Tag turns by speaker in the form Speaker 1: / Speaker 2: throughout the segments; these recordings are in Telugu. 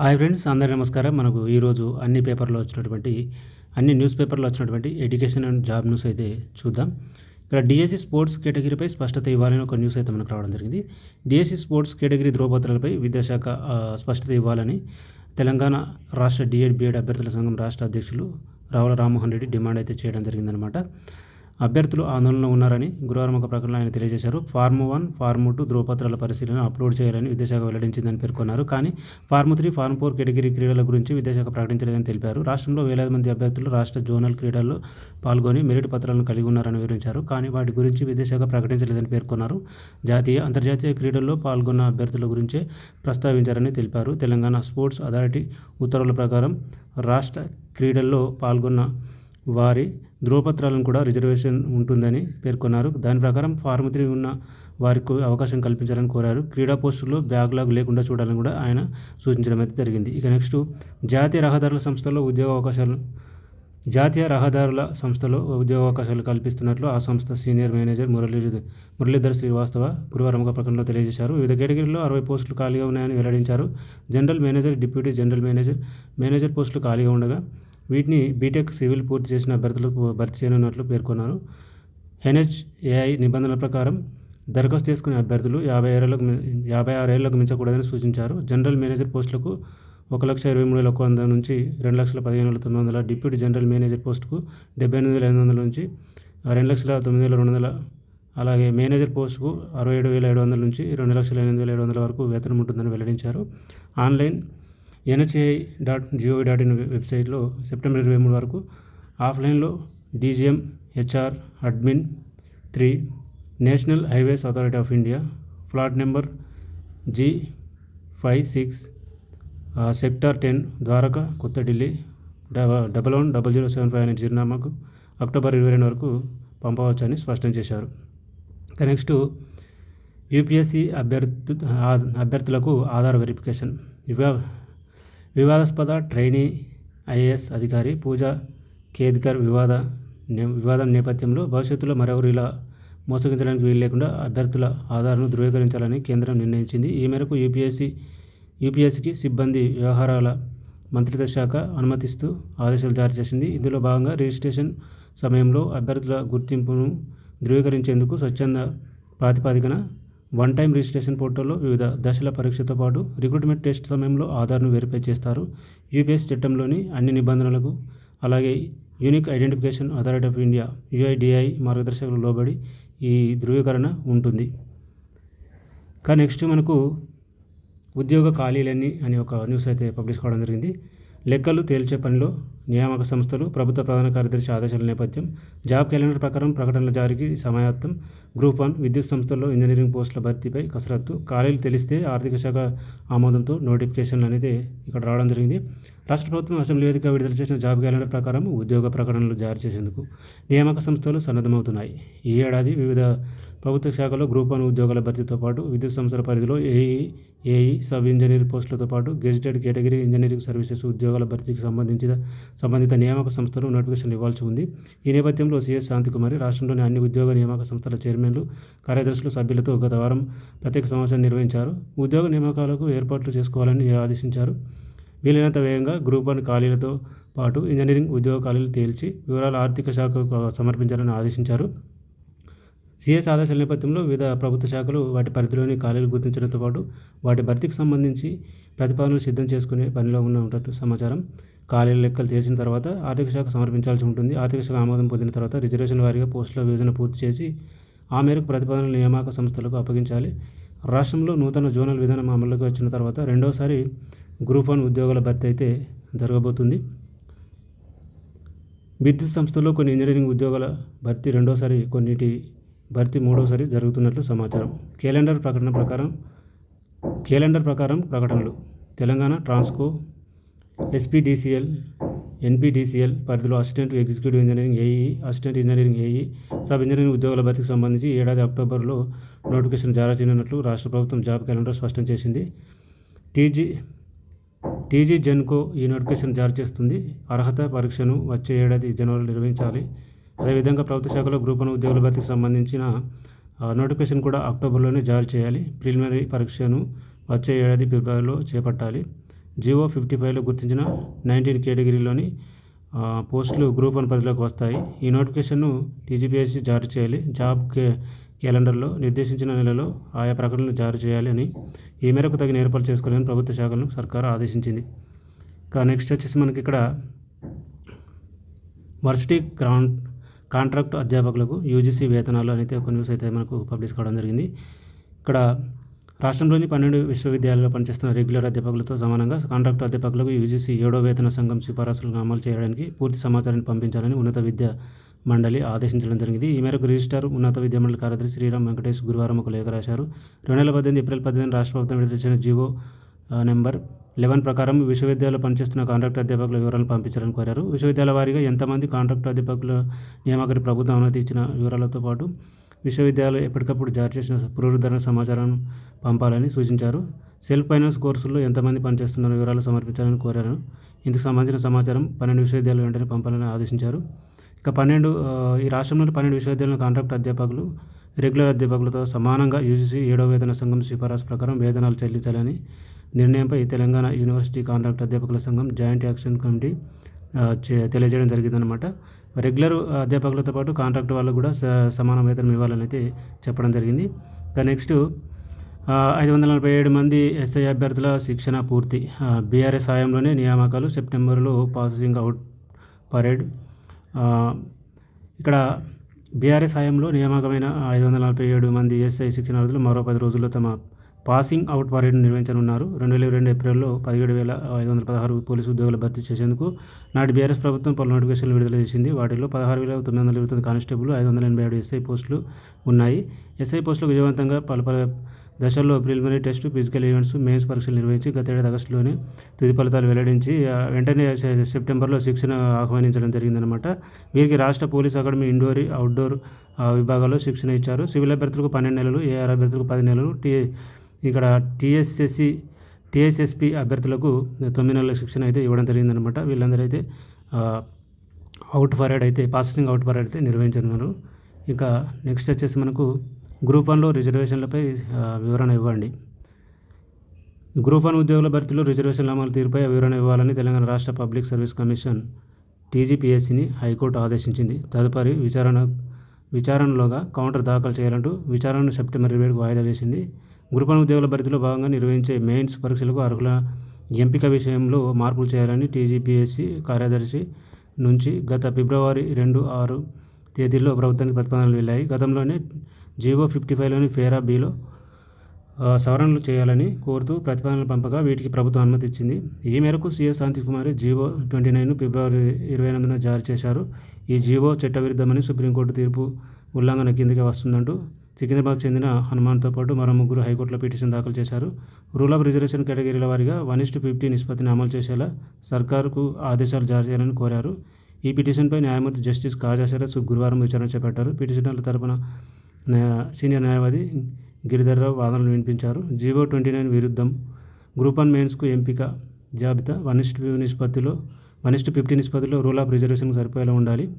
Speaker 1: హాయ్ ఫ్రెండ్స్ అందరి నమస్కారం. మనకు ఈరోజు అన్ని పేపర్లో వచ్చినటువంటి అన్ని న్యూస్ పేపర్లో వచ్చినటువంటి ఎడ్యుకేషన్ అండ్ జాబ్ న్యూస్ అయితే చూద్దాం. ఇక్కడ డిఎస్సి స్పోర్ట్స్ కేటగిరీపై స్పష్టత ఇవ్వాలని ఒక న్యూస్ అయితే మనకు రావడం జరిగింది. డిఎస్సి స్పోర్ట్స్ కేటగిరీ ధ్రువపత్రాలపై విద్యాశాఖ స్పష్టత ఇవ్వాలని తెలంగాణ రాష్ట్ర డిఎడ్ బిఎడ్ అభ్యర్థుల సంఘం రాష్ట్ర అధ్యక్షులు రావుల రామ్మోహన్ రెడ్డి డిమాండ్ అయితే చేయడం జరిగిందనమాట అభ్యర్థులు ఆందోళనలో ఉన్నారని గురువారం ఒక ప్రకటనలో ఆయన తెలియజేశారు. ఫార్మ్ వన్ ఫార్మ్ టూ ధ్రువపత్రాల పరిశీలన అప్లోడ్ చేయాలని విద్యాశాఖ వెల్లడించిందని పేర్కొన్నారు. కానీ form three form four category క్రీడల గురించి విద్యాశాఖ ప్రకటించలేదని తెలిపారు. రాష్ట్రంలో వేలాది మంది అభ్యర్థులు రాష్ట్ర జోనల్ క్రీడల్లో పాల్గొని మెరిట్ పత్రాలను కలిగి ఉన్నారని వివరించారు. కానీ వాటి గురించి విద్యాశాఖ ప్రకటించలేదని పేర్కొన్నారు. జాతీయ అంతర్జాతీయ క్రీడల్లో పాల్గొన్న అభ్యర్థుల గురించే ప్రస్తావించారని తెలిపారు. తెలంగాణ స్పోర్ట్స్ అథారిటీ ఉత్తర్వుల ప్రకారం రాష్ట్ర క్రీడల్లో పాల్గొన్న వారి ధ్రువపత్రాలను కూడా రిజర్వేషన్ ఉంటుందని పేర్కొన్నారు. దాని ప్రకారం ఫార్మ్ త్రీ ఉన్న వారికి అవకాశం కల్పించాలని కోరారు. క్రీడా పోస్టుల్లో బ్యాక్లాగ్ లేకుండా చూడాలని కూడా ఆయన సూచించడం అయితే జరిగింది. ఇక నెక్స్ట్ జాతీయ రహదారుల సంస్థలో ఉద్యోగ అవకాశాలు జాతీయ రహదారుల సంస్థలో ఉద్యోగ అవకాశాలు కల్పిస్తున్నట్లు ఆ సంస్థ సీనియర్ మేనేజర్ మురళీ మురళీధర్ శ్రీవాస్తవ గురువారం ఒక ప్రకటనలో తెలియజేశారు. వివిధ కేటగిరీల్లో అరవై పోస్టులు ఖాళీగా ఉన్నాయని వెల్లడించారు. General manager deputy general manager manager పోస్టులు ఖాళీగా ఉండగా వీటిని బీటెక్ సివిల్ పూర్తి చేసిన అభ్యర్థులకు భర్తీ చేయనున్నట్లు పేర్కొన్నారు. ఎన్హెచ్ఏఐ నిబంధనల ప్రకారం దరఖాస్తు చేసుకునే అభ్యర్థులు యాభై ఏళ్ళకు యాభై ఆరు ఏళ్ళకు మించకూడదని సూచించారు. జనరల్ మేనేజర్ పోస్టులకు ఒక లక్ష ఇరవై మూడు వేల ఒక వంద నుంచి రెండు లక్షల పదిహేను వేల తొమ్మిది వందల డిప్యూటీ జనరల్ మేనేజర్ పోస్టుకు డెబ్బై ఎనిమిది వేల ఎనిమిది వందల నుంచి రెండు లక్షల తొమ్మిది వేల రెండు వందల అలాగే మేనేజర్ పోస్టుకు అరవై ఏడు వేల ఏడు వందల నుంచి రెండు లక్షల ఎనిమిది వేల ఏడు వందల వరకు వేతనం ఉంటుందని వెల్లడించారు. Online NHAI dot gov dot in వెబ్సైట్లో సెప్టెంబర్ ఇరవై మూడు వరకు ఆఫ్లైన్లో DGM HR admin three National Highways Authority of India flat number G five six sector ten Dwarka కొత్త Delhi డబ double one double zero seven five అనే చిరునామాకు అక్టోబర్ ఇరవై రెండు వరకు పంపవచ్చని స్పష్టం చేశారు. ఇక నెక్స్ట్ యూపీఎస్సీ అభ్యర్థు అభ్యర్థులకు ఆధార్ వెరిఫికేషన్. వివాదాస్పద ట్రైనీ ఐఏఎస్ అధికారి పూజా కేద్కర్ వివాద నే- వివాదం నేపథ్యంలో భవిష్యత్తులో మరెవరు ఇలా మోసగించడానికి వీలు లేకుండా అభ్యర్థుల ఆధార్ను ధృవీకరించాలని కేంద్రం నిర్ణయించింది. ఈ మేరకు యూపీఎస్సీ యూపీఎస్సీకి సిబ్బంది వ్యవహారాల మంత్రిత్వ శాఖ అనుమతిస్తూ ఆదేశాలు జారీ చేసింది. ఇందులో భాగంగా రిజిస్ట్రేషన్ సమయంలో అభ్యర్థుల గుర్తింపును ధృవీకరించేందుకు స్వచ్ఛంద ప్రాతిపదికన వన్ టైం రిజిస్ట్రేషన్ పోర్టల్లో వివిధ దశల పరీక్షతో పాటు రిక్రూట్మెంట్ టెస్ట్ సమయంలో ఆధార్ను వెరిఫై చేస్తారు. యూపీఎస్ చట్టంలోని అన్ని నిబంధనలకు అలాగే Unique Identification Authority of India UIDAI మార్గదర్శకులు లోబడి ఈ ధృవీకరణ ఉంటుంది. కానీ నెక్స్ట్ మనకు ఉద్యోగ ఖాళీలన్నీ అని ఒక న్యూస్ అయితే పబ్లిష్ కావడం జరిగింది. లెక్కలు తేల్చే పనిలో నియామక సంస్థలు ప్రభుత్వ ప్రధాన కార్యదర్శి ఆదేశాల నేపథ్యం జాబ్ క్యాలెండర్ ప్రకారం ప్రకటనల జారీకి సమాయత్తం గ్రూప్ వన్ విద్యుత్ సంస్థల్లో ఇంజనీరింగ్ పోస్టుల భర్తీపై కసరత్తు ఖాళీలు తెలిస్తే ఆర్థిక శాఖ ఆమోదంతో నోటిఫికేషన్లు అనేది ఇక్కడ రావడం జరిగింది. రాష్ట్ర ప్రభుత్వం అసెంబ్లీ వేదిక విడుదల చేసిన జాబ్ క్యాలెండర్ ప్రకారం ఉద్యోగ ప్రకటనలు జారీ చేసేందుకు నియామక సంస్థలు సన్నద్ధమవుతున్నాయి. ఈ ఏడాది వివిధ ప్రభుత్వ శాఖలో గ్రూప్ వన్ ఉద్యోగాల భర్తీతో పాటు విద్యుత్ సంస్థల పరిధిలో ఏఈ ఏఈ సబ్ ఇంజనీర్ పోస్టులతో పాటు గెజిటెడ్ కేటగిరీ ఇంజనీరింగ్ సర్వీసెస్ ఉద్యోగాల భర్తీకి సంబంధించిన సంబంధిత నియామక సంస్థలు నోటిఫికేషన్లు ఇవ్వాల్సి ఉంది. ఈ నేపథ్యంలో సీఎస్ శాంతికుమారి రాష్ట్రంలోని అన్ని ఉద్యోగ నియామక సంస్థల చైర్మన్లు కార్యదర్శులు సభ్యులతో గత వారం ప్రత్యేక సమావేశాన్ని నిర్వహించారు. ఉద్యోగ నియామకాలకు ఏర్పాట్లు చేసుకోవాలని ఆదేశించారు. వీలైనంత వేగంగా గ్రూప్ వన్ ఖాళీలతో పాటు ఇంజనీరింగ్ ఉద్యోగ ఖాళీలు తేల్చి వివరాలు ఆర్థిక శాఖకు సమర్పించాలని ఆదేశించారు. సీఎస్ ఆదేశాల నేపథ్యంలో వివిధ ప్రభుత్వ శాఖలు వాటి పరిధిలోని ఖాళీలు గుర్తించడంతో పాటు వాటి భర్తీకి సంబంధించి ప్రతిపాదనలు సిద్ధం చేసుకునే పనిలో ఉన్న ఉన్నట్టు సమాచారం. ఖాళీల లెక్కలు తేల్చిన తర్వాత ఆర్థిక శాఖ సమర్పించాల్సి ఉంటుంది. ఆర్థిక శాఖ ఆమోదం పొందిన తర్వాత రిజర్వేషన్ వారీగా పోస్టుల విభజన పూర్తి చేసి ఆ మేరకు ప్రతిపాదనలు నియామక సంస్థలకు అప్పగించాలి. రాష్ట్రంలో నూతన జోనల్ విధానం అమల్లోకి వచ్చిన తర్వాత రెండోసారి గ్రూప్ వన్ ఉద్యోగాల భర్తీ అయితే జరగబోతుంది. విద్యుత్ సంస్థల్లో కొన్ని ఇంజనీరింగ్ ఉద్యోగాల భర్తీ రెండోసారి కొన్నిటి భర్తీ మూడోసారి జరుగుతున్నట్లు సమాచారం. క్యాలెండర్ ప్రకటన ప్రకారం క్యాలెండర్ ప్రకారం ప్రకటనలు. తెలంగాణ ట్రాన్స్కో ఎస్పీడీసీఎల్ ఎన్పీడీసీఎల్ పరిధిలో assistant executive engineering AE assistant engineering AE sub engineering ఉద్యోగాల భర్తీకి సంబంధించి ఏడాది అక్టోబర్లో నోటిఫికేషన్ జారీ చేయనున్నట్లు రాష్ట్ర ప్రభుత్వం జాబ్ క్యాలెండర్ స్పష్టం చేసింది. టీజీ టీజీ జెన్కో ఈ నోటిఫికేషన్ జారీ చేస్తుంది. అర్హత పరీక్షను వచ్చే ఏడాది జనవరిలో నిర్వహించాలి. అదేవిధంగా ప్రభుత్వ శాఖలో గ్రూప్ వన్ ఉద్యోగుల భర్తీకి సంబంధించిన నోటిఫికేషన్ కూడా అక్టోబర్లోనే జారీ చేయాలి. ప్రిలిమినరీ పరీక్షను వచ్చే ఏడాది ఫిబ్రవరిలో చేపట్టాలి. జివో ఫిఫ్టీ ఫైవ్లో గుర్తించిన నైన్టీన్ కేటగిరీలోని పోస్టులు గ్రూప్ వన్ పరిధిలోకి వస్తాయి. ఈ నోటిఫికేషన్ను టీజీపీఎస్సీ జారీ చేయాలి. జాబ్ కే క్యాలెండర్లో నిర్దేశించిన నెలలో ఆయా ప్రకటనలు జారీ చేయాలి అని ఈ మేరకు తగిన ఏర్పాటు చేసుకోవాలని ప్రభుత్వ శాఖలను సర్కారు ఆదేశించింది. ఇంకా నెక్స్ట్ వచ్చేసి మనకి ఇక్కడ వర్సిటీ గ్రాంట్ కాంట్రాక్ట్ అధ్యాపకులకు యూజీసీ వేతనాలు అనేది ఒక న్యూస్ అయితే మనకు పబ్లిష్ కావడం జరిగింది. ఇక్కడ రాష్ట్రంలోని పన్నెండు విశ్వవిద్యాలయాల్లో పనిచేస్తున్న రెగ్యులర్ అధ్యాపకులతో సమానంగా కాంట్రాక్ట్ అధ్యాపకులకు యూజీసీ ఏడో వేతన సంఘం సిఫారసులను అమలు చేయడానికి పూర్తి సమాచారాన్ని పంపించాలని ఉన్నత విద్యా మండలి ఆదేశించడం జరిగింది. ఈ మేరకు రిజిస్టార్ ఉన్నత విద్యా మండలి కార్యదర్శి శ్రీరామ్ వెంకటేష్ గురువారం ఒక లేఖ రాశారు. రెండు వేల పద్దెనిమిది ఏప్రిల్ పద్దెనిమిది రాష్ట్ర ప్రభుత్వం విడుదల చేసిన జీవో నెంబర్ లెవెన్ ప్రకారం విశ్వవిద్యాలయంలో పనిచేస్తున్న కాంట్రాక్ట్ అధ్యాపకుల వివరాలను పంపించాలని కోరారు. విశ్వవిద్యాలయ వారీగా ఎంతమంది కాంట్రాక్ట్ అధ్యాపకుల నియామకానికి ప్రభుత్వం అనుమతి ఇచ్చిన వివరాలతో పాటు విశ్వవిద్యాలయం ఎప్పటికప్పుడు జారీ చేసిన పునరుద్ధరణ సమాచారం పంపాలని సూచించారు. సెల్ఫ్ ఫైనాన్స్ కోర్సుల్లో ఎంతమంది పనిచేస్తున్నారో వివరాలు సమర్పించాలని కోరారు. ఇందుకు సంబంధించిన సమాచారం పన్నెండు విశ్వవిద్యాలయాలు వెంటనే పంపాలని ఆదేశించారు. ఇక పన్నెండు ఈ రాష్ట్రంలోని పన్నెండు విశ్వవిద్యాలయం కాంట్రాక్ట్ అధ్యాపకులు రెగ్యులర్ అధ్యాపకులతో సమానంగా యూజీసీ ఏడో వేతన సంఘం సిఫారసు ప్రకారం వేతనాలు చెల్లించాలని నిర్ణయంపై తెలంగాణ యూనివర్సిటీ కాంట్రాక్ట్ అధ్యాపకుల సంఘం జాయింట్ యాక్షన్ కమిటీ తెలియజేయడం జరిగిందనమాట రెగ్యులర్ అధ్యాపకులతో పాటు కాంట్రాక్ట్ వాళ్ళకు కూడా స- సమాన వేతనం ఇవ్వాలని అయితే చెప్పడం జరిగింది. నెక్స్ట్ ఐదు వందల నలభై ఏడు మంది ఎస్ఐ అభ్యర్థుల శిక్షణ పూర్తి. బీఆర్ఎస్ సాయంలోనే నియామకాలు సెప్టెంబర్లో ప్రాసెసింగ్ అవుట్ పరేడ్. ఇక్కడ బీఆర్ఎస్ హయాంలో నియామకమైన ఐదు వందల నలభై ఏడు మంది ఎస్ఐ శిక్షణార్థులు మరో పది రోజుల్లో తమ పాసింగ్ అవుట్ పరేడ్ నిర్వహించనున్నారు. రెండు వేల రెండు ఏప్రిల్లో పదిహేడు వేల ఐదు వందల పదహారు పోలీసు ఉద్యోగులు భర్తీ చేసేందుకు నాటి బీఆర్ఎస్ ప్రభుత్వం పలు నోటిఫికేషన్లు విడుదల చేసింది. వాటిలో పదహారు వేల తొమ్మిది వందల ఇరవై తొమ్మిది కానిస్టేబుల్ ఐదు వందల ఎనభై ఏడు ఎస్ఐ పోస్టులు ఉన్నాయి. ఎస్ఐ పోస్టులు విజయవంతంగా పలు పలు దశల్లో preliminary test physical events mains పరీక్షలు నిర్వహించి గతేడాది ఆగస్టులోనే తుది ఫలితాలు వెల్లడించి వెంటనే సెప్టెంబర్లో శిక్షణ ఆహ్వానించడం జరిగిందనమాట వీరికి రాష్ట్ర పోలీస్ అకాడమీ ఇండోర్ అవుట్డోర్ విభాగాల్లో శిక్షణ ఇచ్చారు. సివిల్ అభ్యర్థులకు పన్నెండు నెలలు ఏఆర్ అభ్యర్థులకు పది నెలలు టీ ఇక్కడ టీఎస్ఎస్సి టీఎస్ఎస్పి అభ్యర్థులకు తొమ్మిది నెలల శిక్షణ అయితే ఇవ్వడం జరిగిందనమాట వీళ్ళందరూ అయితే అవుట్ పరేడ్ అయితే ప్రాసెసింగ్ అవుట్ పరేడ్ అయితే నిర్వహించనున్నారు. ఇక నెక్స్ట్ వచ్చేసి మనకు గ్రూప్ వన్లో రిజర్వేషన్లపై వివరణ ఇవ్వండి. గ్రూప్ వన్ ఉద్యోగుల భర్తీలో రిజర్వేషన్ల అమలు తీరుపై వివరణ ఇవ్వాలని తెలంగాణ రాష్ట్ర పబ్లిక్ సర్వీస్ కమిషన్ టీజీపీఎస్సీని హైకోర్టు ఆదేశించింది. తదుపరి విచారణ విచారణలోగా కౌంటర్ దాఖలు చేయాలంటూ విచారణను సెప్టెంబర్ ఇరవై ఏడుకు వాయిదా వేసింది. గ్రూప్ వన్ ఉద్యోగుల భర్తీలో భాగంగా నిర్వహించే మెయిన్స్ పరీక్షలకు అర్హుల ఎంపిక విషయంలో మార్పులు చేయాలని టీజీపీఎస్సీ కార్యదర్శి నుంచి గత ఫిబ్రవరి రెండు ఆరు తేదీల్లో ప్రభుత్వానికి ప్రతిపాదనలు వెళ్ళాయి. గతంలోనే జీవో ఫిఫ్టీ ఫైవ్లోని ఫేరా బీలో సవరణలు చేయాలని కోరుతూ ప్రతిపాదనలు పంపగా వీటికి ప్రభుత్వం అనుమతి ఇచ్చింది. ఈ మేరకు CS Shanti Kumar GO twenty nine ఫిబ్రవరి ఇరవై ఎనిమిదిన జారీ చేశారు. ఈ జీవో చట్టవిరుద్ధమని సుప్రీంకోర్టు తీర్పు ఉల్లంఘన కిందకి వస్తుందంటూ సికింద్రాబాద్ చెందిన హనుమాన్తో పాటు మరో ముగ్గురు హైకోర్టులో పిటిషన్ దాఖలు చేశారు. రూల్ ఆఫ్ రిజర్వేషన్ కేటగిరీల వారీగా వన్ ఇస్టు ఫిఫ్టీ నిష్పత్తిని అమలు చేసేలా సర్కారుకు ఆదేశాలు జారీ చేయాలని కోరారు. ఈ పిటిషన్పై న్యాయమూర్తి జస్టిస్ కాజా శరత్ గురువారం విచారణ చేపట్టారు. పిటిషనర్ల తరపున న్యాయ- సీనియర్ న్యాయవాది గిరిధర్రావు వాదనలు వినిపించారు. జీవో ట్వంటీ నైన్ విరుద్ధం గ్రూప్ వన్ మెయిన్స్కు ఎంపిక జాబితా వన్ ఇస్టు నిష్పత్తిలో వన్ ఇస్టు ఫిఫ్టీ నిష్పత్తిలో రూల్ ఆఫ్ రిజర్వేషన్కు సరిపోయేలా ఉండాలి.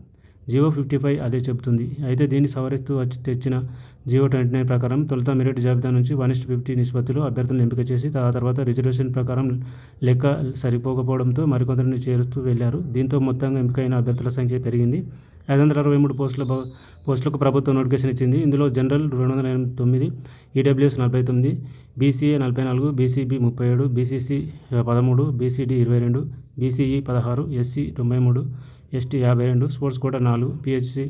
Speaker 1: జియో ఫిఫ్టీ ఫైవ్ అదే చెబుతుంది. అయితే దీన్ని సవరిస్తూ వచ్చి తెచ్చిన జియో ట్వంటీ నైన్ ప్రకారం తొలుత మెరిట్ జాబితా నుంచి వన్ ఇస్ట్ ఫిఫ్టీ నిష్పత్తిలో అభ్యర్థులను ఎంపిక చేసి ఆ తర్వాత రిజర్వేషన్ ప్రకారం లెక్క సరిపోకపోవడంతో మరికొందరిని చేరుస్తూ వెళ్ళారు దీంతో మొత్తంగా ఎంపికైన అభ్యర్థుల సంఖ్య పెరిగింది. ఐదు వందల అరవై మూడు పోస్టుల పోస్టులకు ప్రభుత్వం నోటిఫికేషన్ ఇచ్చింది. ఇందులో జనరల్ రెండు వందల ఎనభై తొమ్మిది ఈడబ్ల్యూఎస్ నలభై తొమ్మిది బీసీఏ నలభై నాలుగు బీసీబీ ముప్పై ఏడు బీసీసీ పదమూడు బీసీడీ ఇరవై రెండు బీసీఈ పదహారు ఎస్సీ తొంభై మూడు ఎస్టీ యాభై రెండు స్పోర్ట్స్ కోట నాలుగు పిహెచ్సి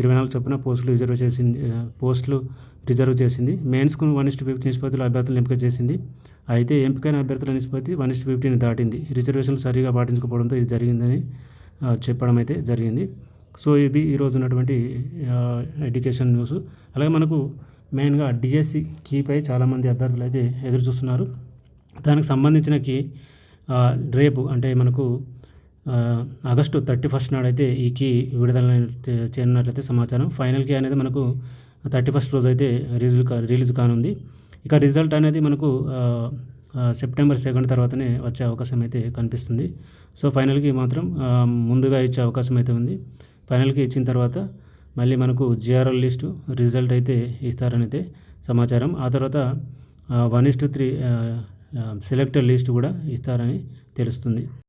Speaker 1: ఇరవై నాలుగు చొప్పున పోస్టులు రిజర్వ్ చేసింది పోస్టులు రిజర్వ్ చేసింది. మెయిన్స్కు వన్ ఇస్ట్ ఫిఫ్టీ నిష్పత్తిలో అభ్యర్థులను ఎంపిక చేసింది. అయితే ఎంపికైన అభ్యర్థుల నిష్పత్తి వన్ ఇస్ట్ ఫిఫ్టీని దాటింది. రిజర్వేషన్లు సరిగా పాటించకపోవడంతో ఇది జరిగిందని చెప్పడం అయితే జరిగింది. సో ఇది ఈరోజు ఉన్నటువంటి ఎడ్యుకేషన్ న్యూస్. అలాగే మనకు మెయిన్గా డిఎస్సి కీపై చాలామంది అభ్యర్థులు అయితే ఎదురు చూస్తున్నారు. దానికి సంబంధించిన కీ రేపు అంటే మనకు ఆగస్టు థర్టీ ఫస్ట్ నాడైతే ఈ కీ విడుదల చేయనున్నట్లయితే సమాచారం. ఫైనల్ కీ అనేది మనకు థర్టీ ఫస్ట్ రోజు అయితే రిలీజ్ కా రిలీజ్ కానుంది. ఇక రిజల్ట్ అనేది మనకు సెప్టెంబర్ సెకండ్ తర్వాతనే వచ్చే అవకాశం అయితే కనిపిస్తుంది. సో ఫైనల్కి మాత్రం ముందుగా ఇచ్చే అవకాశం అయితే ఉంది. ఫైనల్కి ఇచ్చిన తర్వాత మళ్ళీ మనకు జిఆర్ఎల్ లిస్టు రిజల్ట్ అయితే ఇస్తారని అయితే సమాచారం. ఆ తర్వాత one is to three selector list కూడా ఇస్తారని తెలుస్తుంది.